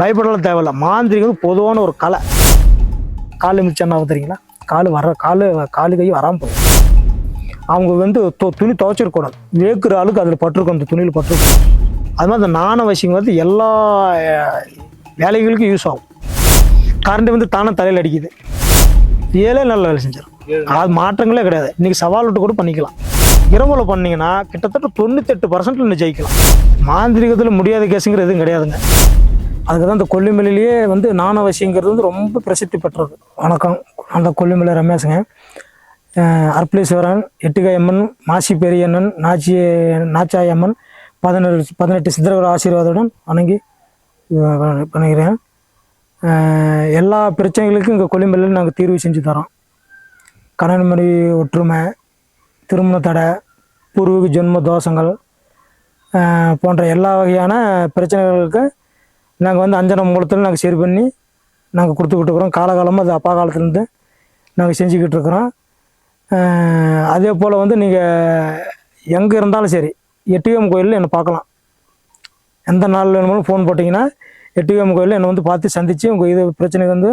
பயப்படலாம் தேவையில்ல. மாந்திரிகம் வந்து பொதுவான ஒரு கலை. கால் மிச்சம் தெரியுங்களா? கால் வர கால் காலு கை வராமல் போகும் அவங்க வந்து துணி துவைச்சிருக்கூடாது வேக்குற ஆளுக்கு அதில் பட்டிருக்கும் அந்த துணியில் பட்டிருக்கும் அது மாதிரி அந்த நாண வசியம் வந்து எல்லா வேலைகளுக்கும் யூஸ் ஆகும். கரண்ட் வந்து தானே தலையில் அடிக்குது. ஏழே நல்ல வேலை செஞ்சிடும் அது மாற்றங்களே கிடையாது. இன்னைக்கு சவால் விட்டு கூட பண்ணிக்கலாம். இரவுல பண்ணீங்கன்னா கிட்டத்தட்ட தொண்ணூத்தெட்டு பர்சன்ட் இன்னும் ஜெயிக்கலாம். மாந்திரிகத்தில் முடியாத கேஸுங்கிற எதுவும் கிடையாதுங்க. அதுக்கு தான் இந்த கொல்லிமலையிலேயே வந்து நாணவசியங்கிறது வந்து ரொம்ப பிரசித்தி பெற்றது. வணக்கம். அந்த கொல்லிமலை ரமேஷுங்க. அஹ் அர்ப்பளீஸ்வரன் எட்டுகையம்மன் மாசி பெரியண்ணன் நாச்சி நாச்சாயம்மன் பதினெட்டு பதினெட்டு சித்தர்கள் ஆசீர்வாதத்துடன் வணங்கி அஹ் பண்ணுகிறேன் எல்லா பிரச்சனைகளுக்கும் இங்கே கொல்லிமலையில் நாங்கள் தீர்வு செஞ்சு தரோம். கணவன் மனைவி ஒற்றுமை திருமண தடை பூர்வீக ஜென்ம தோஷங்கள் போன்ற எல்லா வகையான பிரச்சனைகளுக்கு நாங்கள் வந்து அஞ்சனம் மூலத்தில் நாங்கள் சரி பண்ணி நாங்கள் கொடுத்துக்கிட்டு இருக்கிறோம். காலகாலமாக அது அப்பா காலத்துலேருந்து நாங்கள் செஞ்சுக்கிட்டு இருக்கிறோம். அதே போல் வந்து நீங்கள் எங்கே இருந்தாலும் சரி எட்டிஎம் கோயிலில் என்னை பார்க்கலாம். எந்த நாள் வேணுமாலும் ஃபோன் போட்டிங்கன்னா எட்டிஎம் கோயிலில் என்னை வந்து பார்த்து சந்தித்து உங்கள் இது பிரச்சனைக்கு வந்து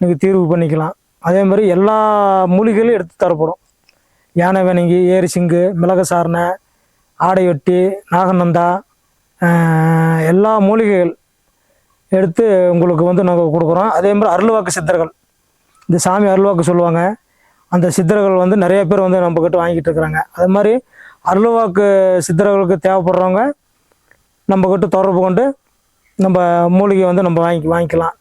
நீங்கள் தீர்வு பண்ணிக்கலாம். அதே மாதிரி எல்லா மூலிகைகளும் எடுத்து தரப்படும். யானை வேணங்கி ஏரி சிங்கு மிளகு சாரணை ஆடையொட்டி நாகநந்தா எல்லா மூலிகைகள் எடுத்து உங்களுக்கு வந்து நாங்கள் கொடுக்குறோம். அதே மாதிரி அருள்வாக்கு சித்தர்கள். இந்த சாமி அருள்வாக்கு சொல்லுவாங்க. அந்த சித்தர்கள் வந்து நிறைய பேர் வந்து நம்ம கிட்ட வாங்கிட்டு இருக்கிறாங்க. அது மாதிரி அருள்வாக்கு சித்தர்களுக்கு தேவைப்படுறவங்க நம்ம கிட்ட தொடர்பு கொண்டு நம்ம மூலிகை வந்து நம்ம வாங்கி வாங்கிக்கலாம்.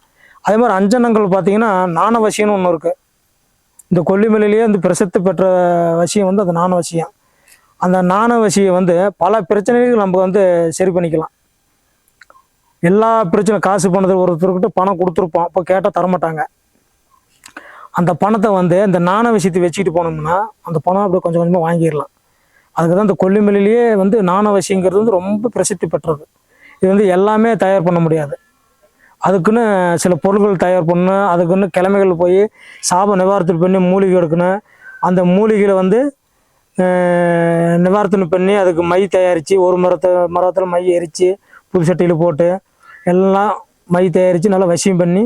அதே மாதிரி அஞ்சனங்கள் பார்த்தீங்கன்னா நாணவசியம்னு ஒன்று இருக்குது இந்த கொல்லிமலையிலேயே வந்து பிரசித்தி பெற்ற வசியம் வந்து அந்த நாணவசியம். அந்த நாணவசியை வந்து பல பிரச்சனைகள் நம்ம வந்து சரி பண்ணிக்கலாம். எல்லா பிரச்சனை காசு பணத்தில் ஒருத்தர்கிட்ட பணம் கொடுத்துருப்போம். அப்போ கேட்டால் தரமாட்டாங்க. அந்த பணத்தை வந்து இந்த நாண விஷயத்தை வச்சுக்கிட்டு போனோம்னா அந்த பணம் அப்படியே கொஞ்சம் கொஞ்சமாக வாங்கிடலாம். அதுக்கு தான் இந்த கொல்லிமலையிலேயே வந்து நாண விஷயங்கிறது வந்து ரொம்ப பிரசித்தி பெற்றது. இது வந்து எல்லாமே தயார் பண்ண முடியாது. அதுக்குன்னு சில பொருட்கள் தயார் பண்ணணும். அதுக்குன்னு கிழமைகள் போய் சாப நிவாரணத்தில் பண்ணி மூலிகை எடுக்கணும். அந்த மூலிகையில் வந்து அஹ், நிவாரணம் பண்ணி அதுக்கு மை தயாரித்து ஒரு மரத்தை மரத்தில் மை எரித்து புது சட்டியில் போட்டு எல்லாம் மை தயாரித்து நல்லா வசியம் பண்ணி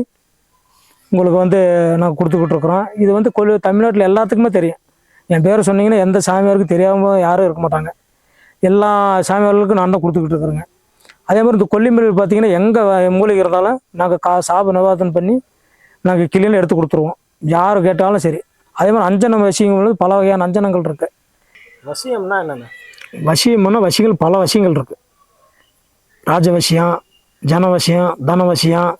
உங்களுக்கு வந்து நாங்கள் கொடுத்துக்கிட்டு இருக்கிறோம் இது வந்து கொல்லு தமிழ்நாட்டில் எல்லாத்துக்குமே தெரியும். என் பேரை சொன்னீங்கன்னா எந்த சாமியாருக்கும் தெரியாமல் யாரும் இருக்க மாட்டாங்க. எல்லா சாமியார்களுக்கும் நான் தான் கொடுத்துக்கிட்டு இருக்கிறேங்க அதே மாதிரி இந்த கொல்லிமலையில் பார்த்தீங்கன்னா எங்கே மூலிகை இருந்தாலும் நாங்கள் கா சாப நிவாரணம் பண்ணி நாங்கள் கிளியில் எடுத்து கொடுத்துருவோம். யார் கேட்டாலும் சரி. அதே மாதிரி அஞ்சனம் வசியங்கள் பல வகையான அஞ்சனங்கள் இருக்குது வசியம்னா என்னென்ன வசியம்னா வசிகள் பல வசியங்கள் இருக்குது ராஜவசியம் ஜனவசியம் தனவசியம்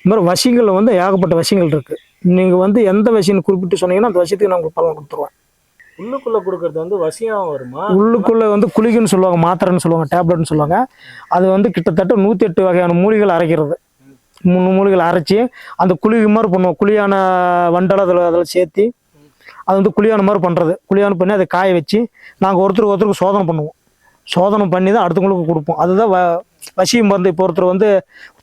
இது மாதிரி வசியங்களில் வந்து ஏகப்பட்ட வசியங்கள் இருக்குது நீங்கள் வந்து எந்த வசியம் குறிப்பிட்டு சொன்னீங்கன்னா அந்த வசியத்துக்கு நான் உங்களுக்கு பலன் கொடுத்துருவேன். உள்ளுக்குள்ள கொடுக்கறது வந்து வசியம் வருமா? உள்ளுக்குள்ளே வந்து குளிகைன்னு சொல்லுவாங்க மாத்திரைன்னு சொல்லுவாங்க டேப்லெட்னு சொல்லுவாங்க. அது வந்து கிட்டத்தட்ட நூற்றி எட்டு வகையான மூலிகைகள் அரைக்கிறது. மூணு மூலிகைகள் அரைச்சி அந்த குளிகை மாதிரி பண்ணுவோம். குழியான வண்டலை அதில் அதில் சேர்த்தி அது வந்து குழியான மாதிரி பண்ணுறது குழியான பண்ணி அதை காய வச்சு நாங்கள் ஒருத்தருக்கு ஒருத்தருக்கு சோதனை பண்ணுவோம். சோதனை பண்ணி தான் அடுத்தவங்களுக்கு கொடுப்போம். அதுதான் வ வசியம் மருந்து இப்போ ஒருத்தர் வந்து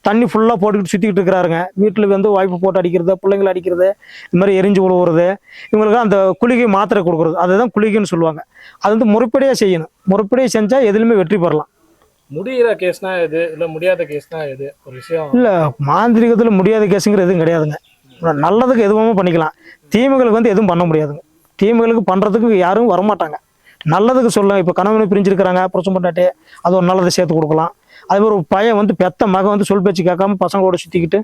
தண்ணி ஃபுல்லாக போட்டுக்கிட்டு சுற்றிக்கிட்டு இருக்கிறாருங்க. வீட்டில் வந்து வாய்ப்பு போட்டு அடிக்கிறது பிள்ளைங்களை அடிக்கிறது இது மாதிரி எரிஞ்சு விழுவுறது இவங்களுக்கு அந்த குளிகை மாத்திரை கொடுக்குறது அதுதான் குளிகைன்னு சொல்லுவாங்க. அது வந்து முறைப்படியாக செய்யணும். முறைப்படியாக செஞ்சால் எதுலையுமே வெற்றி பெறலாம். முடியிற கேஸ்னா எது? இல்ல முடியாத கேஸ்னா எது? ஒரு விஷயம். இல்லை மாந்திரிகத்தில் முடியாத கேஸுங்கிற எதுவும் கிடையாதுங்க. நல்லதுக்கு எதுவுமே பண்ணிக்கலாம். தீமைகளுக்கு வந்து எதுவும் பண்ண முடியாதுங்க. தீமைகளுக்கு பண்ணுறதுக்கு யாரும் வரமாட்டாங்க. நல்லதுக்கு சொல்ல இப்போ கணவனை பிரிஞ்சிருக்கிறாங்க புருஷன் பொண்டாட்டி அது ஒரு நல்லதை சேர்த்து கொடுக்கலாம். அதே மாதிரி ஒரு பையன் வந்து பெத்த மகன் வந்து சொல் பேச்சு கேட்காம பசங்களோட சுற்றிக்கிட்டு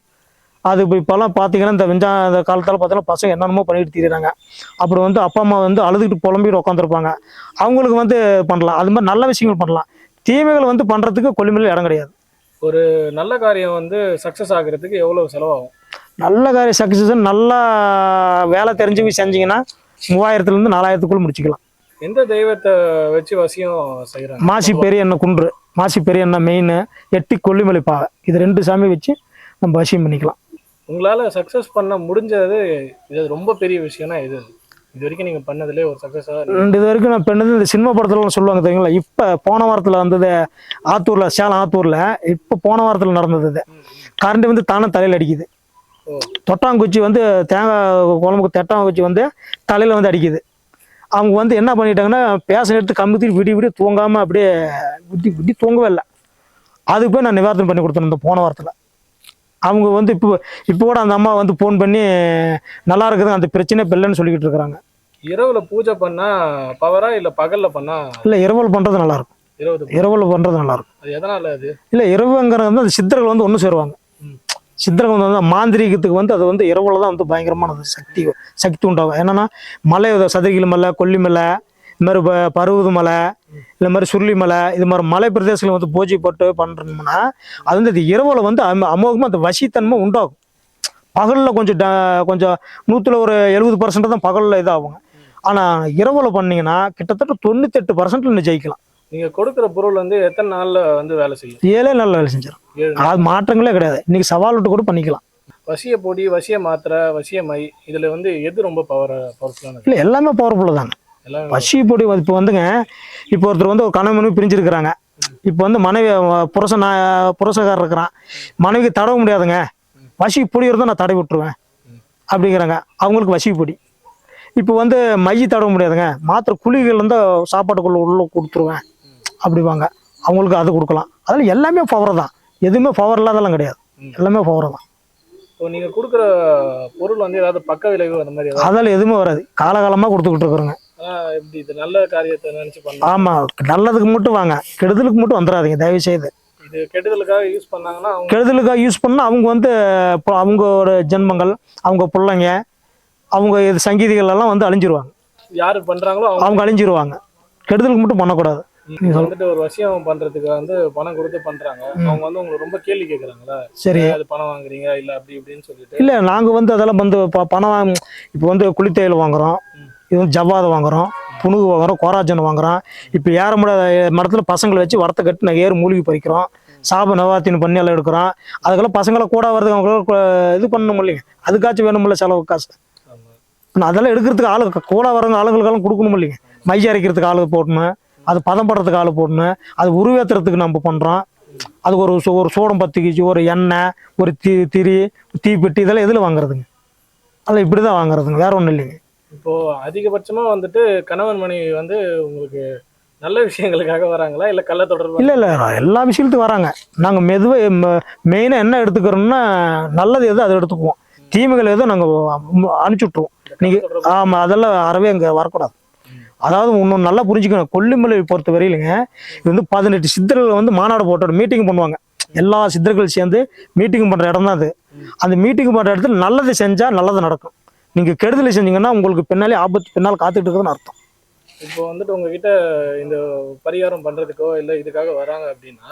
அது இப்போ இப்போல்லாம் பார்த்தீங்கன்னா இந்த வெஞ்சா இந்த காலத்தில் பார்த்தீங்கன்னா பசங்க என்னென்னமோ பண்ணிட்டு திரியிறாங்க. அப்புறம் வந்து அப்பா அம்மா வந்து அழுதுகிட்டு புலம்பிட்டு உட்காந்துருப்பாங்க அவங்களுக்கு வந்து பண்ணலாம். அது மாதிரி நல்ல விஷயங்கள் பண்ணலாம். தீமைகள் வந்து பண்ணுறதுக்கு கொல்லிமலையில் இடம் கிடையாது. ஒரு நல்ல காரியம் வந்து சக்சஸ் ஆகுறதுக்கு எவ்வளவு செலவாகும்? நல்ல காரியம் சக்ஸஸ் நல்லா வேலை தெரிஞ்சவங்க செஞ்சீங்கன்னா மூவாயிரத்துலேருந்து நாலாயிரத்துக்குள்ள முடிச்சுக்கலாம். எந்த தெய்வத்தை வச்சு வசியம் செய்யறாங்க மாசி பெரிய எண்ணெய் குன்று. மாசி பெரிய எண்ணெய் மெயின் எட்டி கொல்லிமலை பாவை இது ரெண்டு சாமி வச்சு நம்ம வசியம் பண்ணிக்கலாம். உங்களால சக்சஸ் பண்ண முடிஞ்சது இது ரொம்ப பெரிய விஷயம்னா இது. இது வரைக்கும் நீங்க பண்ணதுல ஒரு சக்சஸா ரெண்டு இது வரைக்கும் நான் பண்ணது இந்த சினிமா படத்துலலாம் சொல்லுவாங்க தெரியுங்களா? இப்போ போன வாரத்தில் வந்தது ஆத்தூரில் சேலம் ஆத்தூரில் இப்போ போன வாரத்தில் நடந்தது இது. கரண்ட் வந்து தானே தலையில் அடிக்குது. தொட்டாங்குச்சி வந்து தேங்காய் குழம்புக்கு தொட்டாங்குச்சி வந்து தலையில் வந்து அடிக்குது. அவங்க வந்து என்ன பண்ணிட்டாங்கன்னா பேச எடுத்து கம்பி விடி விடி தூங்காமல் அப்படியே விட்டி விட்டி தூங்கவே இல்லை. அதுக்கு போய் நான் நிவாரணம் பண்ணி கொடுத்தேன் இந்த போன வாரத்தில். அவங்க வந்து இப்போ இப்போ கூட அந்த அம்மா வந்து ஃபோன் பண்ணி நல்லா இருக்குது அந்த பிரச்சனை இல்லைன்னு சொல்லிக்கிட்டு இருக்கிறாங்க. இரவுல பூஜை பண்ணா பவரா இல்ல பகல்ல பண்ணா? இல்லை இரவல் பண்ணுறது நல்லா இருக்கும். இரவல் பண்ணுறது நல்லா இருக்கும். அது எதனால அது? இல்லை இரவுங்கிறது வந்து அந்த சித்தர்கள் வந்து ஒன்று சேருவாங்க. சித்திரகம் வந்து மாந்திரீகத்துக்கு வந்து அது வந்து இரவுல தான் வந்து பயங்கரமானது சக்தி சக்தி உண்டாகும். என்னன்னா மலை சதுரகிரி மலை கொல்லிமலை இது மாதிரி ப- பருவத மலை இந்த மாதிரி சுருளி மலை இது மாதிரி மலை பிரதேசங்கள் வந்து பூஜை போட்டு பண்ணுறோம்னா அது வந்து இது இரவுல வந்து அம அமோகமாக அந்த வசித்தன்மை உண்டாகும். பகலில் கொஞ்சம் ட- கொஞ்சம் நூற்றில் ஒரு எழுபது பர்சன்ட் தான் பகலில் இதாகும் ஆனால் இரவில் பண்ணிங்கன்னா கிட்டத்தட்ட தொண்ணூத்தெட்டு பர்சன்ட் இன்னும் ஜெயிக்கலாம். நீங்க கொடுக்குற பொருள் வந்து எத்தனை நாள்ல வந்து வேலை செய்யும்? ஏழே நல்ல வேலை செஞ்சிடும் ஏழு நாள். அது மாற்றங்களே கிடையாது. இன்னைக்கு சவால் விட்டு கூட பண்ணிக்கலாம். வசிய பொடி வசிய மாத்திரை வசிய மை இதுல வந்து எது ரொம்ப பவர் பவர்ஃபுல்லானது இல்லை எல்லாமே பவர்ஃபுல்லாக தாங்க. எல்லாம் வசி பொடி இப்போ வந்துங்க இப்போ ஒருத்தர் வந்து ஒரு கணவன் மனைவி பிரிஞ்சிருக்கிறாங்க. இப்போ வந்து மனைவி நான் புருஷக்காரர் இருக்கிறான். மனைவிக்கு தடவ முடியாதுங்க. வசி பொடி இருந்தால் நான் தடவி விட்டுருவேன். அப்படிங்கிறாங்க. அவங்களுக்கு வசி பொடி. இப்போ வந்து மைய தடவ முடியாதுங்க. மாத்திரை குழிகள் இருந்தால் சாப்பாட்டுக்குள்ள உள்ள கொடுத்துருவேன். அப்படிவாங்க அவங்களுக்கு அது கொடுக்கலாம். அதில் எல்லாமே பவர் தான். எதுவுமே பவர் இல்லாதெல்லாம் கிடையாது. எல்லாமே பவர் தான். இப்போ நீங்க கொடுக்குற பொருள் வந்து ஏதாவது பக்க விளைவு அந்த மாதிரி அதெல்லாம் எதுவுமே வராது. காலகாலமாக கொடுத்துக்கிட்டு இருக்கிறோங்க. ஆஹ் எப்படி இது நல்ல காரியத்தை நினைச்சு பண்ணலாம். ஆமாம் நல்லதுக்கு மட்டும் வாங்க. கெடுதலுக்கு மட்டும் வந்துடாதீங்க. தயவு செய்து. இது கெடுதலுக்காக யூஸ் பண்ணாங்கன்னா கெடுதலுக்காக யூஸ் பண்ணால் அவங்க வந்து இப்போ அவங்களோட ஜென்மங்கள் அவங்க பிள்ளைங்க அவங்க இது சங்கீதிகள் எல்லாம் வந்து அழிஞ்சிருவாங்க. யாரு பண்றாங்களோ அவங்க அழிஞ்சிருவாங்க. கெடுதலுக்கு மட்டும் பண்ணக்கூடாது. வந்துட்டு ஒரு விஷயம் பண்றதுக்கு வந்து பணம் கொடுத்து பண்றாங்க. அவங்க வந்து உங்களுக்கு ரொம்ப கேள்வி கேக்குறாங்களா? சரி. அது பணம் வாங்குறீங்க இல்ல அப்படி இப்படின்னு சொல்லிட்டு. இல்லை நாங்கள் வந்து அதெல்லாம் வந்து பணம் வாங்க- இப்போ வந்து குளித்தையில் வாங்குறோம். இது வந்து ஜவ்வாது வாங்குறோம். புணுகு வாங்குறோம். கோராஜன் வாங்குறோம். இப்போ ஏற முடியாத மரத்தில் பசங்களை வச்சு வரத்தை கட்டி நாங்கள் ஏறு மூலிகை பறிக்கிறோம். சாப நவாத்தின் பண்ணி எல்லாம் எடுக்கிறோம். அதுக்கெல்லாம் பசங்களை கூட வருது அவங்கள இது பண்ணணும் இல்லைங்க அதுக்காச்சும் வேணுமில்ல செலவு காசு. அதெல்லாம் எடுக்கிறதுக்கு ஆளு கூட வரவங்க ஆளுங்களுக்கெல்லாம் கொடுக்கணும் இல்லைங்க. மைய அரைக்கிறதுக்கு ஆளு போடணும். அது பதம் படுறதுக்கு ஆளு போடணும் அது உருவேத்துறதுக்கு நம்ம பண்ணுறோம் அதுக்கு ஒரு சு- ஒரு சூடம் பத்திக்கிச்சு ஒரு எண்ணெய் ஒரு தீ திரி தீப்பெட்டி இதெல்லாம் எதில் வாங்குறதுங்க? அதெல்லாம் இப்படி தான் வாங்குறதுங்க. வேற ஒன்றும் இல்லைங்க. இப்போ அதிகபட்சமா வந்துட்டு கணவன் மனைவி வந்து உங்களுக்கு நல்ல விஷயங்களுக்காக வராங்களா? இல்ல கள்ள தொடர்பு? இல்லை இல்லை. எல்லா விஷயத்துக்கும் வராங்க. நாங்கள் மெதுவாக மெயினாக என்ன எடுத்துக்கிறோம்னா நல்லது எதோ அதை எடுத்துக்குவோம். தீமைகள் எதோ நாங்கள் அனுப்பிச்சி விட்ருவோம் நீங்கள் ஆமாம் அதெல்லாம் அறவே அங்கே வரக்கூடாது. அதாவது இன்னும் நல்லா புரிஞ்சுக்கணும். கொல்லிமலை பொறுத்த வரையிலுங்க இது வந்து பதினெட்டு சித்தர்கள் வந்து மாநாடு போட்டு மீட்டிங் பண்ணுவாங்க. எல்லா சித்தர்கள் சேர்ந்து மீட்டிங் பண்ணுற இடம் தான் அது. அந்த மீட்டிங் பண்ணுற இடத்துல நல்லது செஞ்சால் நல்லது நடக்கும். நீங்கள் கெடுதலை செஞ்சீங்கன்னா உங்களுக்கு பின்னாலே ஆபத்து பின்னால் காத்துக்கிட்டு இருக்குதுன்னு அர்த்தம். இப்போ வந்துட்டு உங்ககிட்ட இந்த பரிகாரம் பண்றதுக்கோ இல்ல இதுக்காக வராங்க அப்படின்னா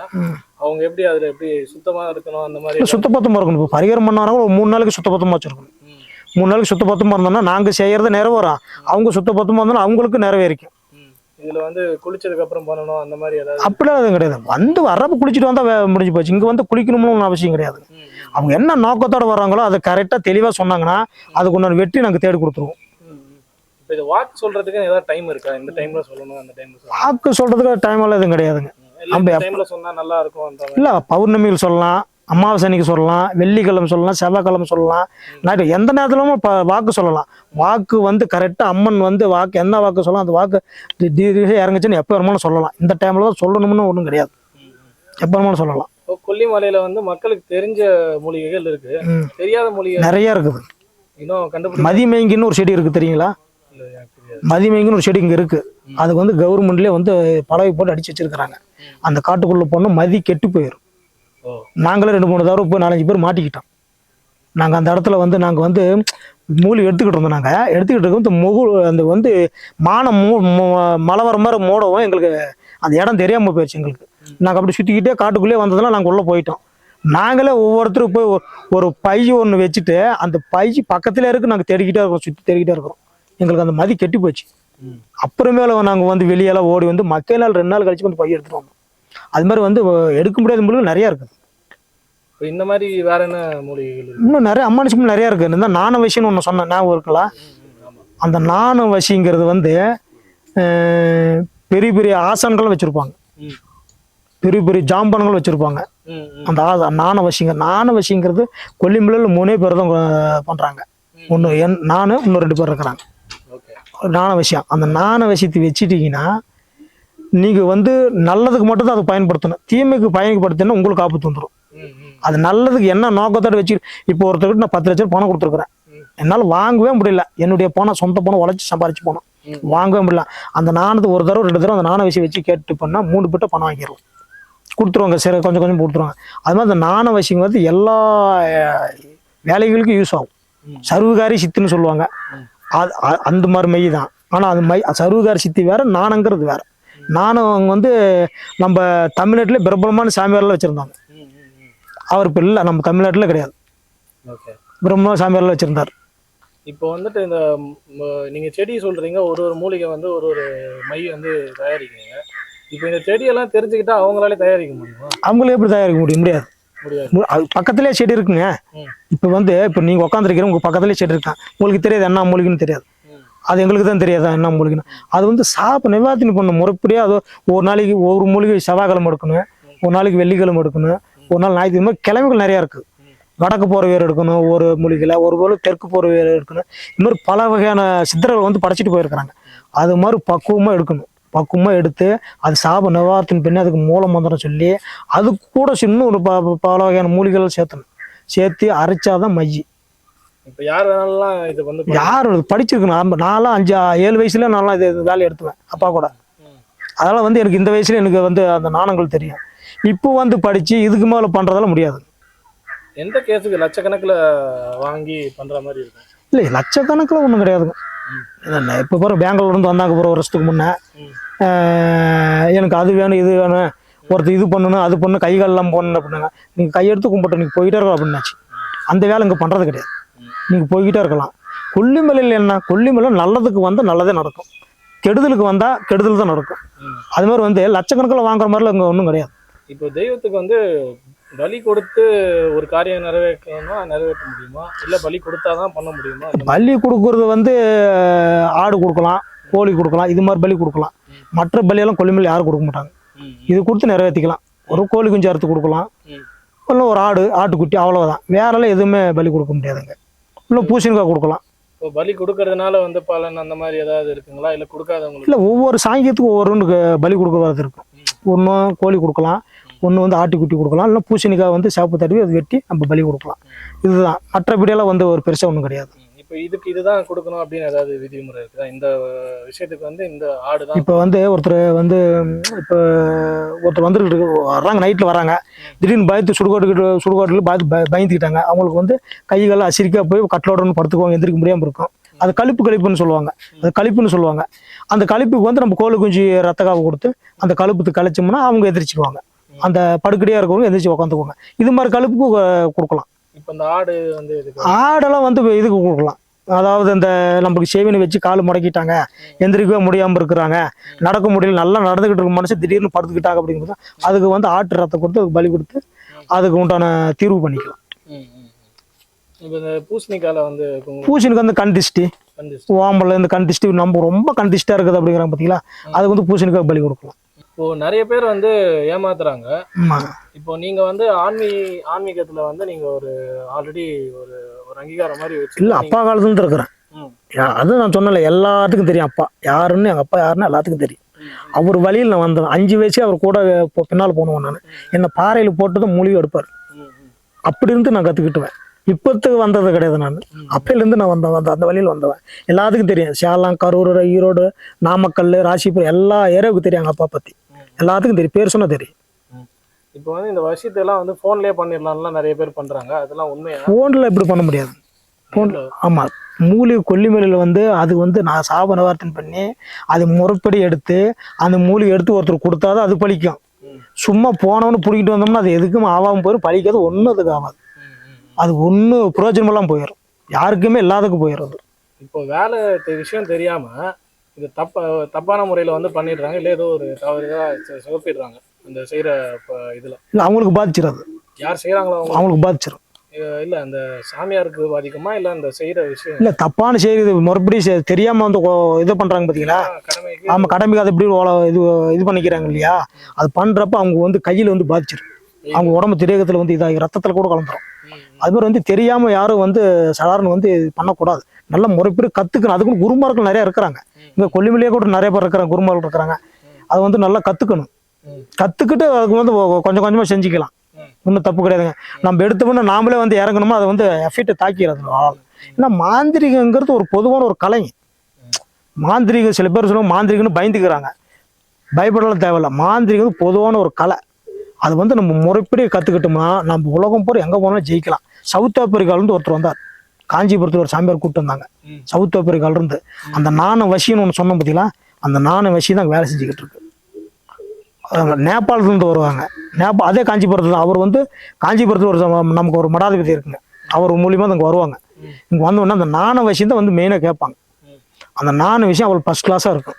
அவங்க எப்படி அதுல எப்படி சுத்தமா இருக்கணும் அந்த மாதிரி சுத்தபத்தமாக இருக்கணும். இப்போ பரிகாரம் பண்ணாலும் ஒரு மூணு நாளைக்கு சுத்தபத்தமாக வச்சுருக்கணும். மூணு நாளைக்கு சுத்தபத்தமாக இருந்தோம்னா நாங்கள் செய்கிறது நிறைவேறும். அவங்க சுத்தபத்தமாக இருந்தாலும் அவங்களுக்கு நிறைவேறிக்கும். இதுல வந்து குளிச்சதுக்கு அப்புறம் பண்ணணும் அந்த மாதிரி ஏதாவது? அப்படிலாம் எதுவும் கிடையாது. வந்து வர்றப்ப குளிச்சுட்டு வந்தால் முடிஞ்சு போச்சு. இங்கே வந்து குளிக்கணும்னு ஒன்றும் அவசியம் கிடையாது. அவங்க என்ன நோக்கத்தோட வர்றாங்களோ அதை கரெக்டாக தெளிவாக சொன்னாங்கன்னா அதுக்கு ஒன்று வெற்றி நாங்கள் தேடி கொடுத்துருவோம். இப்போ இது வாக்கு சொல்றதுக்கு ஏதாவது டைம் இருக்கா? இந்த டைம்ல சொல்லணும் அந்த டைம்ல வாக்கு சொல்கிறதுக்கு டைம் எல்லாம் எதுவும் கிடையாதுங்க. நம்ம டைம்ல சொன்னா நல்லா இருக்கும் இல்லை பௌர்ணமியில் சொல்லலாம். அமாவாசை அன்னைக்கு சொல்லலாம் வெள்ளிக்கிழமை சொல்லலாம் செவ்வாய்க்கிழமை சொல்லலாம். ஞாயிற்று எந்த நேரத்திலும் இப்போ வாக்கு சொல்லலாம். வாக்கு வந்து கரெக்டாக அம்மன் வந்து வாக்கு என்ன வாக்கு சொல்லலாம் அந்த வாக்கு இறங்குச்சுன்னு எப்போ வேணுமானு சொல்லலாம். இந்த டைமில் தான் சொல்லணும்னு ஒன்றும் கிடையாது. எப்போ வேணுமானு சொல்லலாம். கொல்லிமலையில வந்து மக்களுக்கு தெரிஞ்ச மூலிகைகள் இருக்கு. ம். தெரியாத மூலிகை நிறைய இருக்குது. இன்னும் கண்டுபிடி மதிமேங்கின்னு ஒரு செடி இருக்குது தெரியுங்களா? மதிமேங்கின்னு ஒரு செடி இங்கே இருக்குது அதுக்கு வந்து கவர்மெண்ட்லேயே வந்து பலவை போட்டு அடிச்சு வச்சிருக்கிறாங்க. அந்த காட்டுக்குள்ளே போனால் மதி கெட்டு போயிடும் ஓ நாங்களே ரெண்டு மூணு தடவை போய் நாலஞ்சு பேர் மாட்டிக்கிட்டோம். நாங்கள் அந்த இடத்துல வந்து நாங்கள் வந்து மூலிகை எடுத்துக்கிட்டு இருந்தோம் நாங்கள் எடுத்துக்கிட்டு இருக்க முகு அந்த வந்து மானம் மூ மழை வர மாதிரி மூடவும் எங்களுக்கு அந்த இடம் தெரியாமல் போயிடுச்சு எங்களுக்கு. நாங்கள் அப்படி சுற்றிக்கிட்டே காட்டுக்குள்ளேயே வந்ததெல்லாம் நாங்கள் உள்ளே போயிட்டோம். நாங்களே ஒவ்வொருத்தரும் போய் ஒரு- பை ஒன்று வச்சுட்டு அந்த பை பக்கத்துல இருக்கு நாங்கள் தேடிக்கிட்டே இருக்கோம் சுற்றி தேடிக்கிட்டே இருக்கிறோம். எங்களுக்கு அந்த மதி கெட்டி போச்சு. அப்புறமேல நாங்கள் வந்து வெளியெல்லாம் ஓடி வந்து மக்கள் நாள் ரெண்டு நாள் கழிச்சு வந்து பை எடுத்துட்டு வந்தோம். அது மாதிரி வந்து எடுக்க முடியாத மூலிகை நிறையா இருக்குது இந்த மாதிரி வேற என்ன மூலிகைகள் இன்னும் நிறைய அம்மானிசமும் நிறைய இருக்கு. இந்த நாண வசின்னு ஒன்று சொன்னேன் ஞாபகம் இருக்கலாம் அந்த நாண வசிங்கிறது வந்து பெரிய பெரிய ஆசனங்களும் வச்சிருப்பாங்க. பெரிய பெரிய ஜாம்பனங்களும் வச்சிருப்பாங்க. அந்த ஆ நாண வசிங்க நாண வசிங்கிறது கொல்லிமலையில் மூணே பேர் தான் அஹ், பண்றாங்க. ஒன்று என் நான் இன்னும் ரெண்டு பேர் இருக்கிறாங்க. நாண விஷயம் அந்த நாண விஷயத்தை வச்சுட்டீங்கன்னா நீங்கள் வந்து நல்லதுக்கு மட்டும் தான் அதை பயன்படுத்தணும். தீமைக்கு பயன்படுத்தினா உங்களுக்கு ஆபத்து வந்துடும் அது நல்லதுக்கு என்ன நோக்கத்தோடு வச்சு இப்போ ஒருத்தர்கிட்ட நான் பத்து லட்சம் பணம் கொடுத்துருக்குறேன். என்னால் வாங்கவே முடியல. என்னுடைய பணம் சொந்த பணம் உழைச்சி சம்பாரிச்சு போனோம். வாங்கவே முடியல. அந்த நாணத்தை ஒரு தடவை ரெண்டு தடவை அந்த நாண விஷயம் வச்சு கேட்டு பண்ணால் மூணு பேர்ட்ட பணம் வாங்கிடுவோம் கொடுத்துருவாங்க சரி கொஞ்சம் கொஞ்சம் கொடுத்துருவாங்க. அது மாதிரி அந்த நாண விஷயம் வந்து எல்லா வேலைகளுக்கும் யூஸ் ஆகும். சர்வகாரி சித்துன்னு சொல்லுவாங்க. அது அந்த மாதிரி மை தான். ஆனால் அது மை சர்வகாரி சித்தி வேறு நாணங்கிறது வேறு. நாணம் வந்து நம்ம தமிழ்நாட்டில் பிரபலமான சாமியாரெல்லாம் வச்சுருந்தாங்க. அவர் இப்போ இல்லை நம்ம தமிழ்நாட்டில் கிடையாது. ஓகே. பிரம்ம சாமியாரெல்லாம் வச்சுருந்தார். இப்போ வந்துட்டு இந்த ம், நீங்க செடி சொல்றீங்க ஒரு ஒரு மூலிகை வந்து ஒரு ஒரு மை வந்து தயாரிக்கிறீங்க. இப்போ இந்த செடியெல்லாம் தெரிஞ்சுக்கிட்டா அவங்களாலே தயாரிக்க முடியுமா? அவங்களே எப்படி தயாரிக்க முடியும்? முடியாது. அது பக்கத்துலேயே செடி இருக்குங்க. இப்போ வந்து இப்போ நீங்கள் உட்காந்துருக்கிற உங்கள் பக்கத்துலேயே செடி இருக்கான் உங்களுக்கு தெரியாது என்ன மூலிகைன்னு தெரியாது. அது எங்களுக்கு தான் தெரியாது என்ன மூலிகைன்னு? அது வந்து சாப்ப நிவாரணி பண்ண முறைப்படியாக அது ஒரு நாளைக்கு ஒரு மூலிகை செவ்வாய்க்கிழமை எடுக்கணும். ஒரு நாளைக்கு வெள்ளிக்கிழமை எடுக்கணும். ஒரு நாள் ஞாயிற்று மாதிரி கிழமைகள் நிறையா இருக்குது வடக்கு போகிற வேர் எடுக்கணும் ஒரு மூலிகையில். ஒரு போல தெற்கு போகிற வேர் எடுக்கணும். இது மாதிரி பல வகையான சித்திரர்கள் வந்து படைச்சிட்டு போயிருக்கிறாங்க. அது மாதிரி பக்குவமாக எடுக்கணும். பக்குவமாக எடுத்து அது சாப நிவாரத்தின் பின்னே அதுக்கு மூல மந்திரம் சொல்லி அது கூட சின்ன ஒரு ப- ப- பல வகையான மூலிகைகள் சேர்த்தணும். சேர்த்து அரைச்சாதான் மையி இப்போ யார் வேணாலும் இது வந்து. யார் படிச்சிருக்கணும். ஆமா, நான்லாம் அஞ்சு ஏழு வயசுல நான்லாம் இது இது வேலை எடுத்துவேன் அப்பா கூட. ம். அதனால வந்து எனக்கு இந்த வயசுல எனக்கு வந்து அந்த நாணங்கள் தெரியும். இப்போ வந்து படிச்சு இதுக்கு மேலே பண்றதால முடியாது. எந்த கேஸுக்கு லட்சக்கணக்குல வாங்கி பண்ற மாதிரி இருக்கும்? இல்லை லட்சக்கணக்கில் ஒன்றும் கிடையாதுங்க. இப்போ பாரு பெங்களூர்ல இருந்து வந்தாங்க பிறகு ஒரு வருஷத்துக்கு முன்னே. எனக்கு அது வேணும் இது வேணும். ஒருத்தர் இது பண்ணணும் அது பண்ணணும் கை காலெல்லாம் போடணும் அப்படின்னாங்க. நீங்கள் கையெடுத்து கும்பிட்டு நீங்கள் போயிட்டே இருக்கலாம் அப்படின்னாச்சு. அந்த வேலை இங்கே பண்ணுறது கிடையாது. நீங்கள் போய்கிட்டே இருக்கலாம். கொல்லிமலையில் என்ன? கொல்லிமலை நல்லதுக்கு வந்தால் நல்லதே நடக்கும். கெடுதலுக்கு வந்தால் கெடுதல் தான் நடக்கும். அது மாதிரி வந்து லட்சக்கணக்கில் வாங்குற மாதிரிலாம் இங்கே ஒன்றும் கிடையாது. இப்போ தெய்வத்துக்கு வந்து பலி கொடுத்து ஒரு காரியம் நிறைவேற்றணும்னா நிறைவேற்ற முடியுமா? இல்ல பலி கொடுத்தாதான் பண்ண முடியுமா? பலி கொடுக்கறது வந்து ஆடு கொடுக்கலாம் கோழி கொடுக்கலாம் இது மாதிரி பலி கொடுக்கலாம். மற்ற பலியெல்லாம் கொல்லிமலை யாரும் கொடுக்க மாட்டாங்க. இது கொடுத்து நிறைவேற்றிக்கலாம். ஒரு கோழி குஞ்சு அறுத்து கொடுக்கலாம். இல்லை ஒரு ஆடு ஆட்டுக்குட்டி அவ்வளோதான் வேறெல்லாம் எதுவுமே பலி கொடுக்க முடியாதுங்க. இல்லை பூசணிக்காய் கொடுக்கலாம். இப்போ பலி கொடுக்கறதுனால வந்து பலன் அந்த மாதிரி ஏதாவது இருக்குங்களா? இல்ல கொடுக்காதவங்களுக்கு? இல்லை ஒவ்வொரு சாங்கியத்துக்கும் ஒவ்வொரு பலி கொடுக்க வரது இருக்கும். ஒன்று கோழி கொடுக்கலாம் ஒன்று வந்து ஆட்டுக்குட்டி கொடுக்கலாம் இல்லை பூசணிக்காய் வந்து சேப்பு தடவி அது வெட்டி நம்ம பலி கொடுக்கலாம். இதுதான். மற்றபடியெல்லாம் வந்து ஒரு பெருசாக ஒன்றும் கிடையாது. இப்போ இதுக்கு இதுதான் கொடுக்கணும் அப்படின்னு ஏதாவது விதிமுறை இருக்குதா? இந்த விஷயத்துக்கு வந்து இந்த ஆடு தான் இப்போ வந்து ஒருத்தர் வந்து இப்போ ஒருத்தர் வந்துட்டு வர்றாங்க நைட்டில் வராங்க திடீர்னு பயத்து சுடுகாட்டுக்கிட்டு சுடுகாட்டில் பயத்து பயந்துக்கிட்டாங்க. அவங்களுக்கு வந்து கைகள் அசிரிக்கா போய் கட்டலோடன்னு படுத்துக்குவாங்க எந்திரிக்க முடியாமல் இருக்கும். அது கழிப்பு கழிப்புன்னு சொல்லுவாங்க. அது கழிப்புன்னு சொல்லுவாங்க. அந்த கழிப்புக்கு வந்து நம்ம கோழி குஞ்சு ரத்த காவு கொடுத்து அந்த கழுப்புக்கு கழிச்சோம்னா அவங்க எந்திரிச்சிக்குவாங்க அந்த படுக்கடியாக இருக்கவங்க எந்திரிச்சு உட்காந்துக்குவாங்க இது மாதிரி கழுப்புக்கு கொடுக்கலாம். இப்போ இந்த ஆடு வந்து ஆடெல்லாம் வந்து இதுக்கு கொடுக்கலாம்? அதாவது இந்த நமக்கு சேவினை வச்சு கால் முடக்கிட்டாங்க எந்திரிக்கவே முடியாமல் இருக்கிறாங்க நடக்க முடியல நல்லா நடந்துக்கிட்டு இருக்க மனுஷன் திடீர்னு படுத்துக்கிட்டாங்க அப்படிங்கிறது அதுக்கு வந்து ஆட்டு ரத்தம் கொடுத்து அதுக்கு பலி கொடுத்து அதுக்கு உண்டான தீர்வு பண்ணிக்கலாம். பூசணிக்கால வந்து பூசணிக்கு வந்து கண் திஷ்டி வந்து ஓம்பல்ல இந்த கண் திஷ்டி நம்ம ரொம்ப கண் திஷ்டியாக இருக்குது அப்படிங்கிறாங்க பார்த்தீங்களா அதுக்கு வந்து பூசணிக்காய் பலி கொடுக்கலாம். இப்போ நிறைய பேர் வந்து ஏமாத்துறாங்க. இப்போ நீங்க வந்து ஆன்மீ ஆன்மீகத்துல வந்து நீங்க ஒரு ஆல்ரெடி ஒரு ஒரு அங்கீகாரம் மாதிரி வச்சு இல்லை அப்பா காலத்துலேருந்து இருக்கிறேன். அது நான் சொன்னல எல்லாத்துக்கும் தெரியும் அப்பா. யாருன்னு எங்கள் அப்பா யாருன்னு எல்லாத்துக்கும் தெரியும். அவர் வழியில் நான் வந்தேன். அஞ்சு வயசே அவர் கூட பின்னால் போனவன் நான். என்னை பாறையில் போட்டதும் மூலிகை எடுப்பார். அப்படி இருந்து நான் கற்றுக்கிட்டுவேன் இப்போத்துக்கு வந்தது கிடையாது நான். அப்பையிலேருந்து நான் வந்தேன் வந்த அந்த வழியில் வந்தவன். எல்லாத்துக்கும் தெரியும். சேலம் கரூர் ஈரோடு நாமக்கல் ராசிபுரம் எல்லா ஏரியாவுக்கும் தெரியும் எங்கள் அப்பா பற்றி எல்லாத்துக்கும் தெரியும். பேர் சொன்னா தெரியும். இப்போ வந்து இந்த விஷயத்தெல்லாம் வந்து போன்லயே பண்ணிடலாம்லாம் நிறைய பேர் பண்றாங்க. அதெல்லாம் உண்மையா? ஃபோனில் இப்படி பண்ண முடியாது. ஃபோனில் ஆமாம் மூலிகை கொல்லிமலையில் வந்து அது வந்து நான் சாப நிவாரணம் பண்ணி அது முறைப்படி எடுத்து அந்த மூலிகை எடுத்து ஒருத்தர் கொடுத்தாதான் அது பலிக்கும் ம். சும்மா போனவனு பிடிக்கிட்டு வந்தோம்னா அது எதுக்கும் ஆகாமல் போயிடும் பழிக்காது ஒன்றும் அதுக்கு ஆகாது. அது ஒன்றும் பிரயோஜனமெல்லாம் போயிடும் யாருக்குமே எல்லாத்துக்கும் போயிடும் இப்போ வேலை விஷயம் தெரியாம இது தப்ப தப்பான முறையில வந்து பண்ணிடுறாங்க. இல்ல ஏதோ ஒரு தவறுதா செ- சிவப்பிடுறாங்க அந்த செய்யற ப- இதுல. இல்லை அவங்களுக்கு பாதிச்சிடாது. யார் செய்யறாங்களோ அவங்க? அவங்களுக்கு பாதிச்சிடும். இல்ல அந்த சாமியாருக்கு பாதிக்குமா? இல்ல அந்த செய்யற விஷயம்? இல்லை தப்பான செய்தி மறுபடியும் செ- தெரியாம வந்து இது பண்றாங்க பார்த்தீங்களா ஆமாம் கடமைக்கு. அதை எப்படி ஓல- இது இது பண்ணிக்கிறாங்க இல்லையா? அது பண்றப்ப அவங்க வந்து கையில் வந்து பாதிச்சிடும். அவங்க உடம்பு திரேகத்தில் வந்து இதாகி ரத்தத்தில் கூட கலந்துரும். ம், அது மாதிரி வந்து தெரியாம யாரும் வந்து சாதாரண வந்து பண்ணக்கூடாது. நல்ல முறைப்படி கத்துக்கணும். அதுக்குன்னு குருமார்கள் நிறைய இருக்கிறாங்க. இங்க கொல்லிமலையே கூட நிறைய பேர் இருக்கிறாங்க குருமார்கள் இருக்கிறாங்க. அது வந்து நல்லா கத்துக்கணும். ம். கத்துக்கிட்டு அதுக்கு வந்து கொஞ்சம் கொஞ்சமா செஞ்சுக்கலாம். ஒன்றும் தப்பு கிடையாதுங்க. நம்ம எடுத்தோம்னா நாமளே வந்து இறங்கணுமோ? அதை வந்து எஃபெக்ட் தாக்கிறது ஆள் ஏன்னா மாந்திரிகங்கிறது ஒரு பொதுவான ஒரு கலைங்க மாந்திரிகம் சில பேர் சொல்லுவாங்க மாந்திரிகம்னு பயந்துக்கிறாங்க. பயப்படலாம் தேவையில்ல. மாந்திரிகம் பொதுவான ஒரு கலை. அது வந்து நம்ம முறைப்படி கற்றுக்கிட்டோம்னா நம்ம உலகம் பூரா எங்கே போனாலும் ஜெயிக்கலாம். சவுத் ஆப்பிரிக்காலேருந்து ஒருத்தர் வந்தார். காஞ்சிபுரத்தில் ஒரு சாமியார் கூப்பிட்டு வந்தாங்க. சவுத் ஆப்பிரிக்காலேருந்து அந்த நாண வசின்னு ஒன்று சொன்னோம் பார்த்தீங்களா அந்த நாண வசி தான் வேலை செஞ்சுக்கிட்டு இருக்கு. நேபாளத்துலேருந்து வருவாங்க. நேபா அதே காஞ்சிபுரத்தில் அவர் வந்து காஞ்சிபுரத்தில் ஒரு நமக்கு ஒரு மடாதிபதி இருக்குங்க. அவர் மூலியமாக இங்கே வருவாங்க. இங்கே வந்தோடனே அந்த நாண வசி தான் வந்து மெயினாக கேட்பாங்க. அந்த நாண விஷயம் அவள் ஃபஸ்ட் கிளாஸாக இருக்கும்.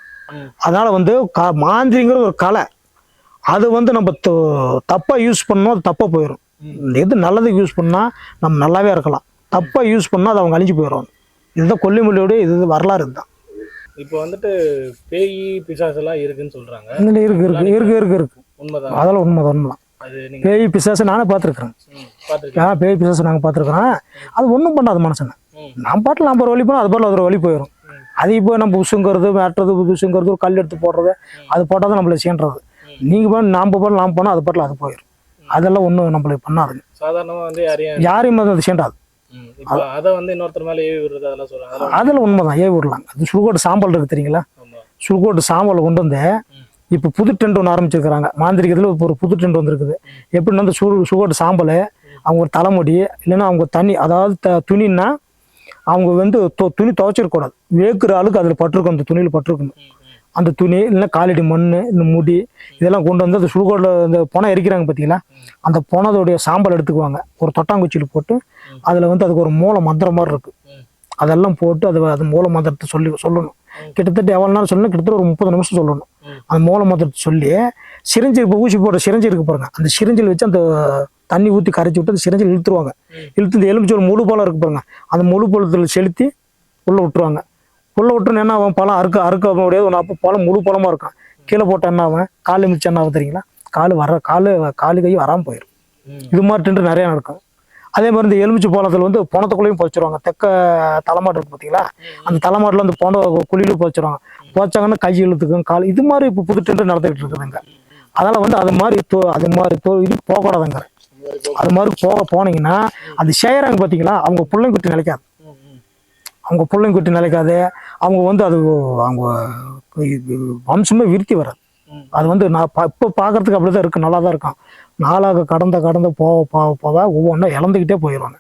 அதனால் வந்து க மாந்திரிங்கிற ஒரு கலை. அது வந்து நம்ம தப்பாக யூஸ் பண்ணோம் அது தப்பாக போயிடும் எது நல்லதுக்கு யூஸ் பண்ணால் நம்ம நல்லாவே இருக்கலாம். தப்பாக யூஸ் பண்ணால் அது அவங்க அழிஞ்சு போயிடும் இதுதான் கொல்லிமொழியோடைய இது வரலாறு இதுதான் இப்போ வந்துட்டு பேய் பிசாசு எல்லாம் இருக்குன்னு சொல்றாங்க. இதில் இருக்கு இருக்கு இருக்கு இருக்கு இருக்கு. உண்மைதான். அதெல்லாம் உண்மை உண்மைதான். நீங்க பேய் பிசாசு நானே பார்த்துருக்குறேன். ஆ பேய் பிசாசு நாங்கள் பார்த்துருக்குறோம். அது ஒன்றும் பண்ணாது மனுஷனை. நான் பாட்டில் நம்ம ஒரு வழி போனால் அது பாட்டில் அது ஒரு வழி போயிடும். அது இப்போ நம்ம உசுங்கிறது வெட்டுறது உசுங்கிறது ஒரு கல் எடுத்து போடுறது அது போட்டால் தான் நம்மளை சீன்றது நீங்கள் போய் நாம் போனால் நாம் போனால் அது பாட்டில் அது போயிடும் அதெல்லாம் ஒன்றும் நம்மளுக்கு பண்ணாதுங்க. சாதாரணமா வந்து யாரையும் யாரையும் அது சீண்டாது. அதை வந்து இன்னொருத்தர் மேல ஏவி விடுறது அதெல்லாம் அதெல்லாம் அதில் உண்மை தான் ஏவி விடலாம். அது சுடுகோட்டு சாம்பல் இருக்கு தெரியுங்களா? சுடுகோட்டு சாம்பலை கொண்டு வந்து இப்போ புது டென்ட் ஒன்று ஆரம்பிச்சிருக்கிறாங்க. மாந்திரிகத்தில் இப்போ ஒரு புது டென்ட் வந்திருக்குது எப்படின்னா அந்த சு சுகோட்டு சாம்பல் அவங்க ஒரு தலைமுடி இல்லைன்னா அவங்க தண்ணி அதாவது த துணின்னா அவங்க வந்து துணி துவைச்சிடக்கூடாது. வேக்குற ஆளுக்கு அதில் பட்டிருக்கும் அந்த துணியில் பட்டிருக்கணும். அந்த துணி இல்லைன்னா காலடி மண் இந்த முடி இதெல்லாம் கொண்டு வந்து அந்த சுடுகோட்டில் இந்த புனை எரிக்கிறாங்க பார்த்தீங்களா? அந்த புனதோடைய சாம்பல் எடுத்துக்குவாங்க. ஒரு தொட்டாங்குச்சியில் போட்டு அதில் வந்து அதுக்கு ஒரு மூல மந்திரம் மாதிரி இருக்குது அதெல்லாம் போட்டு அது அது மூல மந்திரத்தை சொல்லி சொல்லணும். கிட்டத்தட்ட எவ்வளோ நேரம் சொல்லணும்? கிட்டத்தட்ட ஒரு முப்பது நிமிஷம் சொல்லணும். அந்த மூல மந்திரத்தை சொல்லி சிரிஞ்சு இப்போ ஊசி போடுற சிரிஞ்சு இருக்கு பாருங்க. அந்த சிரிஞ்சில் வச்சு அந்த தண்ணி ஊற்றி கரைச்சி விட்டு அந்த சிரிஞ்சில் இழுத்துருவாங்க. இழுத்து இந்த எலுமிச்சை முழு பழம் இருக்கு பாருங்க. அந்த முழு பழத்தில் செலுத்தி உள்ளே விட்டுருவாங்க. உள்ள விட்டுன்னு என்ன ஆகும் பழம் அறுக்க அறுக்க முடியாது. ஒன்று அப்போ பழம் முழு பழமாக இருக்கும் கீழே போட்டால் என்ன ஆகும் கால் மிச்சம் என்ன ஆகும் தெரியுங்களா? கால் வர கால் காலு கை வராமல் போயிடும் இது மாதிரி டென்ட் நிறையா நடக்கும். அதே மாதிரி இந்த எலுமிச்சை பழத்தில் வந்து பணத்துக்குள்ளேயும் போச்சிருவாங்க தெக்க தலைமாடு இருக்கு பார்த்தீங்களா அந்த தலைமாட்டில் அந்த பொண்ணை குழியில் போச்சிருவாங்க போச்சாங்கன்னா கை இழுத்துக்கும் கால் இது மாதிரி இப்போ புது டென்ட் நடந்துகிட்டு இருக்குதுங்க. அதனால் வந்து அது மாதிரி தோ அது மாதிரி தோ இது போகக்கூடாதுங்க அது மாதிரி போக போனீங்கன்னா அது செய்கிறாங்க பார்த்தீங்களா அவங்க பிள்ளைங்குட்டி நிலைக்காது. நினைக்காது அவங்க பிள்ளைங்க குட்டி நிலைக்காது. அவங்க வந்து அது அவங்க வம்சமே விருத்தி வராது. அது வந்து நான் இப்போ பார்க்கறதுக்கு அப்படி தான் இருக்கு நல்லா தான் இருக்கும் நாளாக கடந்த கடந்த போக போக போக ஒவ்வொன்றா இழந்துக்கிட்டே போயிடுவாங்க.